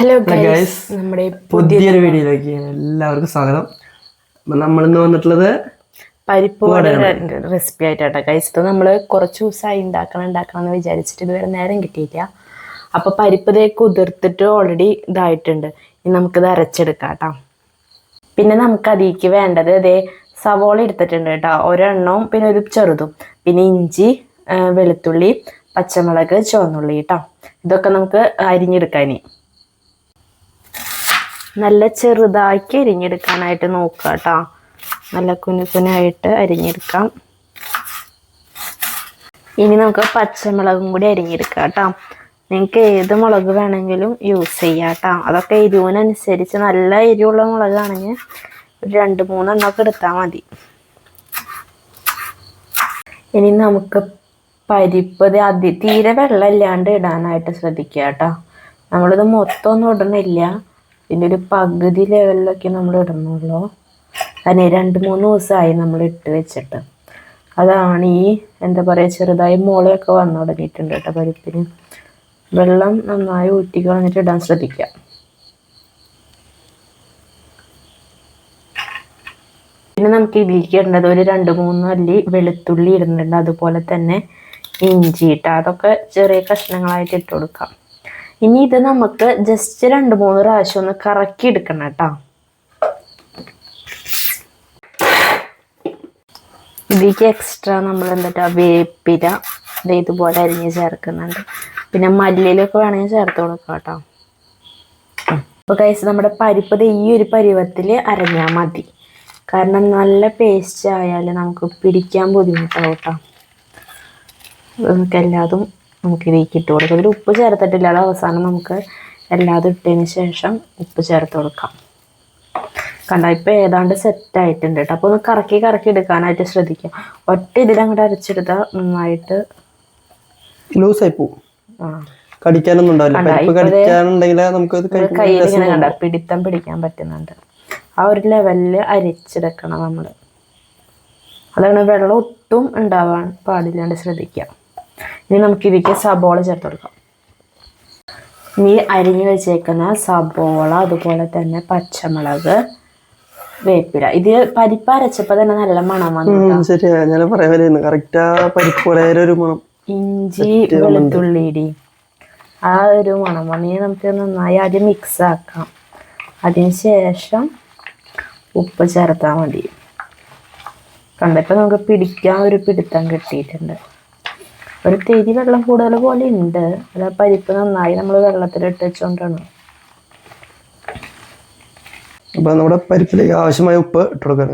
Hello guys നമ്മുടെ പുതിയൊരു വീഡിയോയിലേക്ക് എല്ലാവർക്കും സ്വാഗതം. നമ്മൾ ഇന്ന് വന്നിട്ടുള്ളത് പരിപ്പ് റെസിപ്പി ആയിട്ടാട്ടോ ഗൈസ് ഇത് നമ്മൾ കുറച്ച് ദിവസമായി ഉണ്ടാക്കണം ഉണ്ടാക്കണം എന്ന് വിചാരിച്ചിട്ട് ഇതുവരെ നേരം കിട്ടിയില്ല അപ്പോൾ പരിപ്പ് തേക്ക് കുതിർത്തിട്ട് ഓൾറെഡി ഇതായിട്ടുണ്ട്. ഇനി നമുക്കിത് അരച്ചെടുക്കാം കേട്ടോ. പിന്നെ നമുക്ക് അതിലേക്ക് വേണ്ടത് ഇതേ സവോള എടുത്തിട്ടുണ്ട് കേട്ടോ. ഒരെണ്ണവും പിന്നെ ഒരു ചെറുതും. പിന്നെ ഇഞ്ചി വെളുത്തുള്ളി പച്ചമുളക് ചുവന്നുള്ളി കേട്ടോ. ഇതൊക്കെ നമുക്ക് അരിഞ്ഞെടുക്കാൻ ഇനി. നല്ല ചെറുതാക്കി അരിഞ്ഞെടുക്കാനായിട്ട് നോക്കുക കേട്ടോ. നല്ല കുനുകുനായിട്ട് അരിഞ്ഞെടുക്കാം. ഇനി നമുക്ക് പച്ചമുളകും കൂടി അരിഞ്ഞെടുക്കാം കേട്ടോ. നിങ്ങൾക്ക് ഏത് മുളക് വേണമെങ്കിലും യൂസ് ചെയ്യാം കേട്ടോ. അതൊക്കെ എരിവിനനുസരിച്ച് നല്ല എരിവുള്ള മുളകാണെങ്കിൽ ഒരു രണ്ട് മൂന്നെണ്ണമൊക്കെ എടുത്താൽ മതി. ഇനി നമുക്ക് പരിപ്പ് അതി തീരെ വെള്ളം ഇല്ലാണ്ട് ഇടാനായിട്ട് ശ്രദ്ധിക്കുക കേട്ടോ. നമ്മളിത് മൊത്തം ഒന്നും ഇടണില്ല പിന്നെ ഒരു പകുതി ലെവലിലൊക്കെ നമ്മൾ ഇടുന്നുള്ളൂ അതിന് രണ്ട് മൂന്ന് ദിവസമായി നമ്മൾ ഇട്ട് വെച്ചിട്ട്. അതാണ് ഈ എന്താ പറയുക ചെറുതായി മുളയൊക്കെ വന്നു തുടങ്ങിയിട്ടുണ്ട് കേട്ടോ പരിപ്പിന്. വെള്ളം നന്നായി ഊറ്റി കളഞ്ഞിട്ട് ഇടാൻ ശ്രദ്ധിക്കുക പിന്നെ നമുക്ക് ഇതിലേക്ക് ഇടേണ്ടത് ഒരു രണ്ട് മൂന്ന് അല്ലി വെളുത്തുള്ളി ഇടുന്നുണ്ട്. അതുപോലെ തന്നെ ഇഞ്ചി ഇട്ട. അതൊക്കെ ചെറിയ കഷ്ണങ്ങളായിട്ട് ഇട്ട് കൊടുക്കാം. ഇനി ഇത് നമുക്ക് ജസ്റ്റ് രണ്ട് മൂന്ന് പ്രാവശ്യം ഒന്ന് കറക്കി എടുക്കണം കേട്ടോ. ഇതിലേക്ക് എക്സ്ട്രാ നമ്മൾ എന്താ വേപ്പില. ഇതുപോലെ അരിഞ്ഞ് ചേർക്കുന്നുണ്ട്. പിന്നെ മല്ലിയിലൊക്കെ വേണമെങ്കിൽ ചേർത്ത് കൊടുക്കാം കേട്ടോ. അപ്പോൾ കൈസ് നമ്മുടെ പരിപ്പ് ഈ ഒരു പരുവത്തിൽ അരഞ്ഞാൽ മതി. കാരണം നല്ല പേസ്റ്റ് ആയാൽ നമുക്ക് പിടിക്കാൻ ബുദ്ധിമുട്ടാവും കേട്ടോ. നമുക്ക് എല്ലാതും നമുക്ക് ഇതിലേക്ക് ഇട്ട് കൊടുക്കാം. ഇതിൽ ഉപ്പ് ചേർത്തിട്ടില്ല. അത് അവസാനം നമുക്ക് എല്ലാതും ഇട്ടതിന് ശേഷം ഉപ്പ് ചേർത്ത് കൊടുക്കാം. കണ്ട? ഇപ്പം ഏതാണ്ട് സെറ്റ് ആയിട്ടുണ്ട് കേട്ടോ. അപ്പോൾ ഒന്ന് കറക്കി കറക്കി എടുക്കാനായിട്ട് ശ്രദ്ധിക്കാം. ഒറ്റ ഇതിലങ്ങോട്ട് അരച്ചെടുത്താൽ നന്നായിട്ട് ലൂസായി പോവും. ആ. കടിക്കാനൊന്നും ഉണ്ടാവില്ല. കടിക്കാനുണ്ടെങ്കിൽ നമുക്ക് കയ്യിൽ ഇങ്ങനെ കണ്ട? പിടിത്തം പിടിക്കാൻ പറ്റുന്നുണ്ട്. ആ ഒരു ലെവലിൽ അരിച്ചെടുക്കണം നമ്മൾ അതാണ് വെള്ളം ഒട്ടും ഉണ്ടാവാൻ പാടില്ലാണ്ട് ശ്രദ്ധിക്കുക ഇനി നമുക്ക് ഇതിലേക്ക് സബോള ചേർത്ത് കൊടുക്കാം. ഇനി അരിഞ്ഞു വെച്ചേക്കുന്ന സബോള അതുപോലെ തന്നെ പച്ചമുളക് വേപ്പില. ഇത് പരിപ്പ് അരച്ചപ്പോ തന്നെ നല്ല മണം വന്നു ശരിയാ. ഞാൻ പറയാൻ കറക്റ്റ് പരിപ്പ് ഒരു മണം. ഇഞ്ചി വെളുത്തുള്ളിടി ആ ഒരു മണം വന്ന്. നമുക്ക് നന്നായി ആദ്യം മിക്സ് ആക്കാം. അതിനുശേഷം ഉപ്പ് ചേർത്താൽ മതി. കണ്ടപ്പോൾ നമുക്ക് പിടിക്കാൻ ഒരു പിടുത്തം കിട്ടിയിട്ടുണ്ട്. ഒരു തിരി വെള്ളം കൂടുതൽ പോലെ ഉണ്ട് അല്ല പരിപ്പ് നന്നായി നമ്മൾ വെള്ളത്തിലിട്ട് വെച്ചുകൊണ്ടാണ് അപ്പൊ നമ്മുടെ പരിപ്പിലേക്ക് ആവശ്യമായ ഉപ്പ് ഇട്ട് കൊടുക്കാം.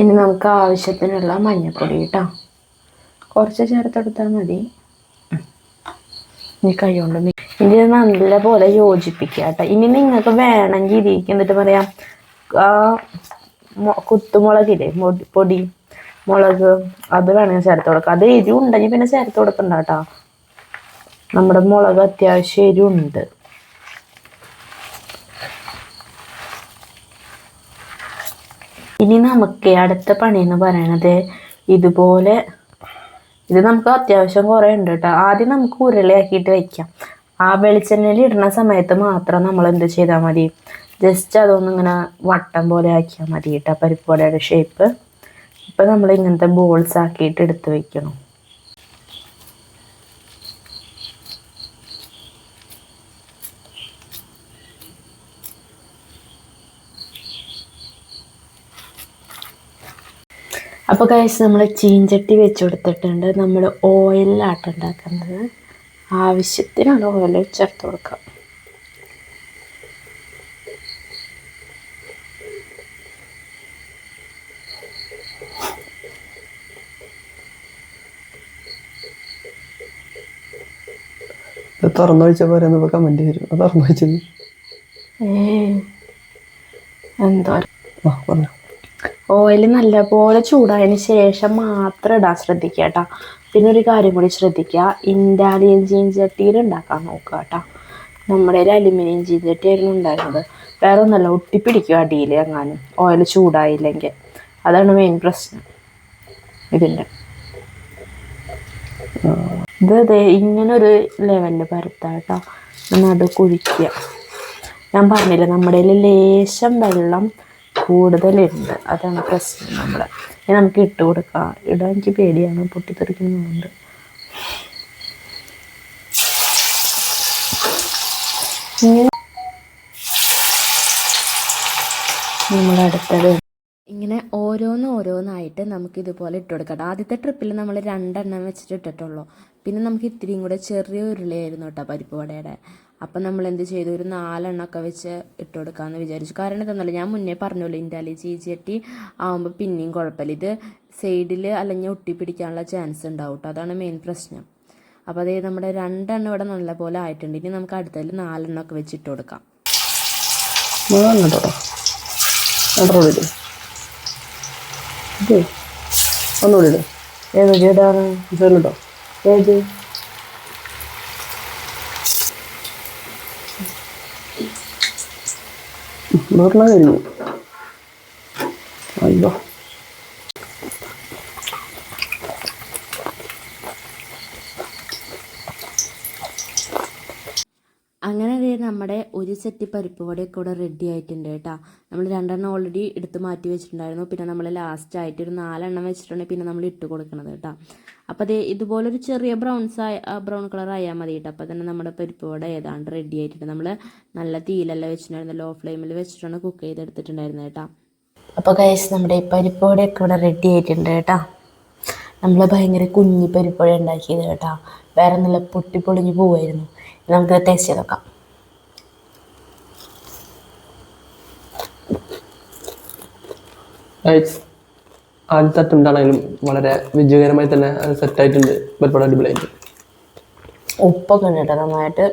ഇനി നമുക്ക് ആവശ്യത്തിനുള്ള മഞ്ഞൾപ്പൊടി കേട്ടോ കുറച്ച് ചേർത്തെടുത്താൽ മതി. ഇനി കഴിയുണ്ട് ഇനി നല്ല നല്ലപോലെ യോജിപ്പിക്കുക കേട്ടോ. ഇനി നിങ്ങൾക്ക് വേണമെങ്കിൽ ഇരിക്കും എന്നിട്ട് പറയാം ആ കുത്തുമുളകില്ലേ പൊടി മുളക് അത് വേണമെങ്കിൽ ചേർത്ത് കൊടുക്കാം. അത് എരിവുണ്ടെങ്കിൽ പിന്നെ ചേർത്ത് കൊടുക്കണ്ട കേട്ടോ. നമ്മുടെ മുളക് അത്യാവശ്യം എരിവുണ്ട്. ഇനി നമുക്ക് അടുത്ത പണി എന്ന് പറയണത് ഇതുപോലെ ഇത് നമുക്ക് അത്യാവശ്യം കുറേ ഉണ്ട് കേട്ടോ ആദ്യം നമുക്ക് ഉരുളയാക്കിയിട്ട് വെക്കാം. ആ വെളിച്ചെണ്ണയിൽ ഇടുന്ന സമയത്ത് മാത്രം നമ്മൾ എന്ത് ചെയ്താൽ മതി? ജസ്റ്റ് അതൊന്നും ഇങ്ങനെ വട്ടം പോലെ ആക്കിയാൽ മതി കേട്ടോ പരിപ്പുവടയുടെ ഷേപ്പ് ഇപ്പം നമ്മൾ ഇങ്ങനത്തെ ബോൾസ് ആക്കിയിട്ട് എടുത്ത് വെക്കണം. അപ്പോൾ കഴിച്ച് നമ്മൾ ചീഞ്ചട്ടി വെച്ച് കൊടുത്തിട്ടുണ്ട്. നമ്മൾ ഓയിലിലാട്ട് ഉണ്ടാക്കുന്നത്. ആവശ്യത്തിനാണ് ഓയിൽ ചേർത്ത് കൊടുക്കുക. പോലെ കമന്റ് വരും. അത് എന്തോ ആ പറഞ്ഞു. ഓയിൽ നല്ലപോലെ ചൂടായതിന് ശേഷം മാത്രം ഇടാൻ ശ്രദ്ധിക്കുക കേട്ടോ. പിന്നെ ഒരു കാര്യം കൂടി ശ്രദ്ധിക്കുക. ഇൻഡാലിയൻ ചീഞ്ചട്ടിയിൽ ഉണ്ടാക്കാൻ നോക്കുക കേട്ടോ. നമ്മുടെ ഒരു അലുമിനിയം ചീഞ്ചട്ടിയായിരുന്നു ഉണ്ടായിരുന്നത്. വേറെ ഒന്നല്ല ഒട്ടിപ്പിടിക്കുക അടിയിൽ എങ്ങാനും. ഓയിൽ ചൂടായില്ലെങ്കിൽ. അതാണ് മെയിൻ പ്രശ്നം ഇതിന്റെ. ഇത് അതെ ഇങ്ങനെ ഒരു ലെവലിൽ പരത്താം കേട്ടോ. അത് കുഴിക്കുക. ഞാൻ പറഞ്ഞില്ല നമ്മുടെ ലേശം വെള്ളം കൂടുതലുണ്ട്. അതാണ് പ്രശ്നം നമ്മൾ ഇനി നമുക്ക് ഇട്ട് കൊടുക്കാം. ഇടാൻ എനിക്ക് പേടിയാണ്. നമ്മളടുത്തത് നമ്മൾ അടുത്തത് ഇങ്ങനെ ഓരോന്ന് ഓരോന്നായിട്ട് നമുക്ക് ഇതുപോലെ ഇട്ട് കൊടുക്കാം. ആദ്യത്തെ ട്രിപ്പിൽ നമ്മൾ രണ്ടെണ്ണം വെച്ചിട്ട് ഇട്ടിട്ടുള്ളൂ. പിന്നെ നമുക്ക് ഇത്തിരിയും കൂടെ ചെറിയ ഉരുളയായിരുന്നു കേട്ടോ പരിപ്പ് വടയുടെ. അപ്പം നമ്മൾ എന്ത് ചെയ്തു? ഒരു നാലെണ്ണമൊക്കെ വെച്ച് ഇട്ട് കൊടുക്കാമെന്ന് വിചാരിച്ചു. കാരണം ഇതെന്നല്ല ഞാൻ മുന്നേ പറഞ്ഞല്ലോ ഇൻഡാലി ചീച്ചട്ടി ആകുമ്പോൾ പിന്നെയും കുഴപ്പമില്ല. ഇത് സൈഡിൽ അല്ലെങ്കിൽ ഒട്ടിപ്പിടിക്കാനുള്ള ചാൻസ് ഉണ്ടാവും കേട്ടോ. അതാണ് മെയിൻ പ്രശ്നം. അപ്പോൾ അതേ നമ്മുടെ രണ്ടെണ്ണം ഇവിടെ നല്ല പോലെ ആയിട്ടുണ്ട്. ഇനി നമുക്ക് അടുത്തതിൽ നാലെണ്ണമൊക്കെ വെച്ച് ഇട്ട് കൊടുക്കാം വേണം കേട്ടോ രണ്ടെണ്ണം ഇടും ഇത് ഒന്നുകൂടി ഏത് ഇതാണ് കേട്ടോ ഏത്? നൂറിനാ അയ്യോ. അങ്ങനെ ദേ നമ്മുടെ ഒരു സെറ്റ് പരിപ്പ് വടയൊക്കെ ഇവിടെ റെഡി ആയിട്ടുണ്ട് കേട്ടോ. നമ്മൾ രണ്ടെണ്ണം ഓൾറെഡി എടുത്ത് മാറ്റി വെച്ചിട്ടുണ്ടായിരുന്നു. പിന്നെ നമ്മൾ ലാസ്റ്റ് ആയിട്ട് ഒരു നാലെണ്ണം വെച്ചിട്ടുണ്ടെങ്കിൽ പിന്നെ നമ്മൾ ഇട്ട് കൊടുക്കണത് കേട്ടോ. അപ്പോൾ ദേ ഇതുപോലൊരു ചെറിയ ബ്രൗൺസ് ആയ ബ്രൗൺ കളർ ആയാൽ മതി കേട്ടോ. അപ്പോൾ തന്നെ നമ്മുടെ പരിപ്പ് വട ഏതാണ്ട് റെഡി ആയിട്ടുണ്ട്. നമ്മൾ നല്ല തീയിലെല്ലാം വെച്ചിട്ടുണ്ടായിരുന്നു ലോ ഫ്ലെയിമിൽ വെച്ചിട്ടാണ് കുക്ക് ചെയ്തെടുത്തിട്ടുണ്ടായിരുന്നത് കേട്ടോ. അപ്പോൾ കൈസ് നമ്മുടെ പരിപ്പ് വടയൊക്കെ ഇവിടെ റെഡി ആയിട്ടുണ്ട് കേട്ടോ. നമ്മൾ ഭയങ്കര കുഞ്ഞി പരിപ്പ് വട ഉണ്ടാക്കിയത് കേട്ടോ. വേറെ നല്ല പൊട്ടിപ്പൊളിഞ്ഞ് പോവായിരുന്നു. നമുക്ക് ടേസ്റ്റ് ചെയ്ത് നോക്കാം. ആദ്യത്തെ അറ്റംപ്റ്റ് ആണെങ്കിലും വളരെ വിജയകരമായി തന്നെ അത് സെറ്റായിട്ടുണ്ട് ഒരുപാട് അടിപൊളിയായിട്ട്. ഉപ്പൊക്കെ ഉണ്ട് കേട്ടോ നന്നായിട്ട്.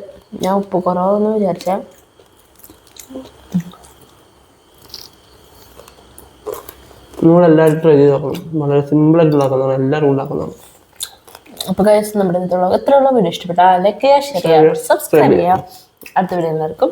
ഞാൻ ഉപ്പ് കുറവെന്ന് വിചാരിച്ച. നിങ്ങളെല്ലാവരും ട്രൈ ചെയ്ത് നോക്കണം. വളരെ സിമ്പിളായിട്ട് ഉണ്ടാക്കുന്നതാണ്. എല്ലാവരും ഉണ്ടാക്കുന്നതാണ്. അപ്പോൾ കഴിച്ച് നമ്മുടെ ഇതുള്ള എത്രയുള്ള വീഡിയോ ഇഷ്ടപ്പെട്ടാൽ ലൈക്ക് ചെയ്യുക ഷെയർ ചെയ്യുക സബ്സ്ക്രൈബ് ചെയ്യുക അടുത്ത വീഡിയോ എല്ലാവർക്കും